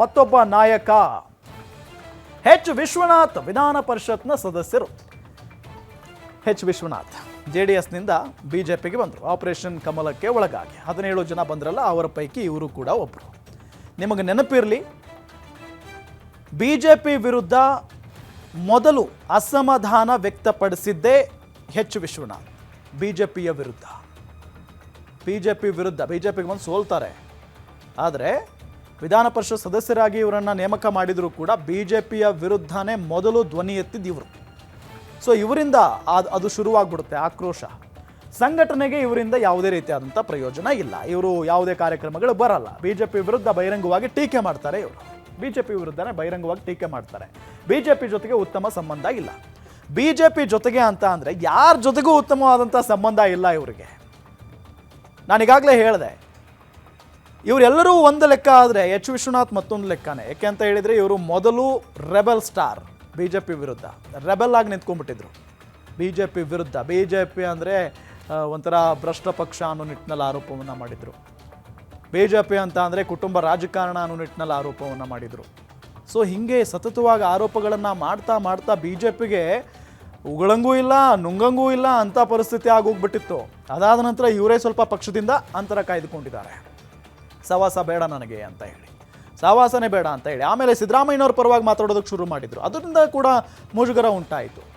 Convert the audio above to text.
ಮತ್ತೊಬ್ಬ ನಾಯಕ. ಹೆಚ್. ವಿಶ್ವನಾಥ್, ವಿಧಾನ ಪರಿಷತ್ನ ಸದಸ್ಯರು. ಎಚ್ ವಿಶ್ವನಾಥ್ ಜೆ ಡಿ ಎಸ್ನಿಂದ ಬಿ ಜೆ ಪಿಗೆ ಬಂದರು. ಆಪರೇಷನ್ ಕಮಲಕ್ಕೆ ಒಳಗಾಗಿ. ಹದಿನೇಳು ಜನ ಬಂದ್ರಲ್ಲ, ಅವರ ಪೈಕಿ ಇವರು ಕೂಡ ಒಬ್ಬರು ನಿಮಗೆ ನೆನಪಿರಲಿ ಬಿ ಜೆ ಪಿ ವಿರುದ್ಧ ಮೊದಲು ಅಸಮಾಧಾನ ವ್ಯಕ್ತಪಡಿಸಿದ್ದೇ ಹೆಚ್. ವಿಶ್ವನಾಥ್ ಬಿ ಜೆ ಪಿಯ ವಿರುದ್ಧ. ಬಿ ಜೆ ಪಿ ವಿರುದ್ಧ ಬಿ ಜೆ ಪಿಗೆ ಬಂದು ಸೋಲ್ತಾರೆ. ಆದರೆ ವಿಧಾನ ಪರಿಷತ್ ಸದಸ್ಯರಾಗಿ ಇವರನ್ನು ನೇಮಕ ಮಾಡಿದರೂ ಕೂಡ ಬಿ ಜೆ ಪಿಯ ವಿರುದ್ಧನೇ ಮೊದಲು ಧ್ವನಿ ಎತ್ತಿದ್ದು ಇವರು. ಸೊ ಇವರಿಂದ ಅದು ಅದು ಶುರುವಾಗ್ಬಿಡುತ್ತೆ ಆಕ್ರೋಶ. ಸಂಘಟನೆಗೆ ಇವರಿಂದ ಯಾವುದೇ ರೀತಿಯಾದಂಥ ಪ್ರಯೋಜನ ಇಲ್ಲ. ಇವರು ಯಾವುದೇ ಕಾರ್ಯಕ್ರಮಗಳು ಬರಲ್ಲ. ಬಿ ಜೆ ಪಿ ವಿರುದ್ಧ ಬಹಿರಂಗವಾಗಿ ಟೀಕೆ ಮಾಡ್ತಾರೆ ಇವರು. ಬಿ ಜೆ ಪಿ ವಿರುದ್ಧನೇ ಬಹಿರಂಗವಾಗಿ ಟೀಕೆ ಮಾಡ್ತಾರೆ. ಬಿ ಜೆ ಪಿ ಜೊತೆಗೆ ಉತ್ತಮ ಸಂಬಂಧ ಇಲ್ಲ. ಬಿ ಜೆ ಪಿ ಜೊತೆಗೆ ಅಂತ ಅಂದರೆ ಯಾರ ಜೊತೆಗೂ ಉತ್ತಮವಾದಂಥ ಸಂಬಂಧ ಇಲ್ಲ ಇವರಿಗೆ. ನಾನು ಈಗಾಗಲೇ ಹೇಳಿದೆ ಇವರೆಲ್ಲರೂ ಒಂದು ಲೆಕ್ಕ ಆದರೆ ಎಚ್ ವಿಶ್ವನಾಥ್ ಮತ್ತೊಂದು ಲೆಕ್ಕನೇ. ಯಾಕೆ ಅಂತ ಹೇಳಿದರೆ ಇವರು ಮೊದಲು rebel star B J P ವಿರುದ್ಧ. ರೆಬಲ್ ಆಗಿ ನಿಂತ್ಕೊಂಡ್ಬಿಟ್ಟಿದ್ರು. ಬಿ ಜೆ ಪಿ ವಿರುದ್ಧ. ಬಿ ಜೆ ಪಿ ಅಂದರೆ ಒಂಥರ ಭ್ರಷ್ಟ ಪಕ್ಷ ಅನ್ನೋ ನಿಟ್ಟಿನಲ್ಲಿ ಆರೋಪವನ್ನು ಮಾಡಿದರು. ಬಿ ಜೆ ಪಿ ಅಂತ ಅಂದರೆ ಕುಟುಂಬ ರಾಜಕಾರಣ ಅನ್ನೋ ನಿಟ್ಟಿನಲ್ಲಿ ಆರೋಪವನ್ನು ಮಾಡಿದರು. ಸೊ ಹೀಗೆ ಸತತವಾಗಿ ಆರೋಪಗಳನ್ನು ಮಾಡ್ತಾ ಮಾಡ್ತಾ ಬಿ ಜೆ ಪಿಗೆ ಉಗಳಂಗೂ ಇಲ್ಲ, ನುಂಗಂಗೂ ಇಲ್ಲ ಅಂಥ ಪರಿಸ್ಥಿತಿ ಆಗೋಗ್ಬಿಟ್ಟಿತ್ತು ಅದಾದ ನಂತರ ಇವರೇ ಸ್ವಲ್ಪ ಪಕ್ಷದಿಂದ ಅಂತರ ಕಾಯ್ದುಕೊಂಡಿದ್ದಾರೆ. ಸವಾಸ ಬೇಡ ನನಗೆ ಅಂತ ಹೇಳಿ. ಸಹವಾಸನೇ ಬೇಡ ಅಂತ ಹೇಳಿ. ಆಮೇಲೆ ಸಿದ್ದರಾಮಯ್ಯನವ್ರ ಪರವಾಗಿ ಮಾತಾಡೋದಕ್ಕೆ ಶುರು ಮಾಡಿದರು. ಅದರಿಂದ ಕೂಡ ಮುಜುಗರ ಉಂಟಾಯಿತು.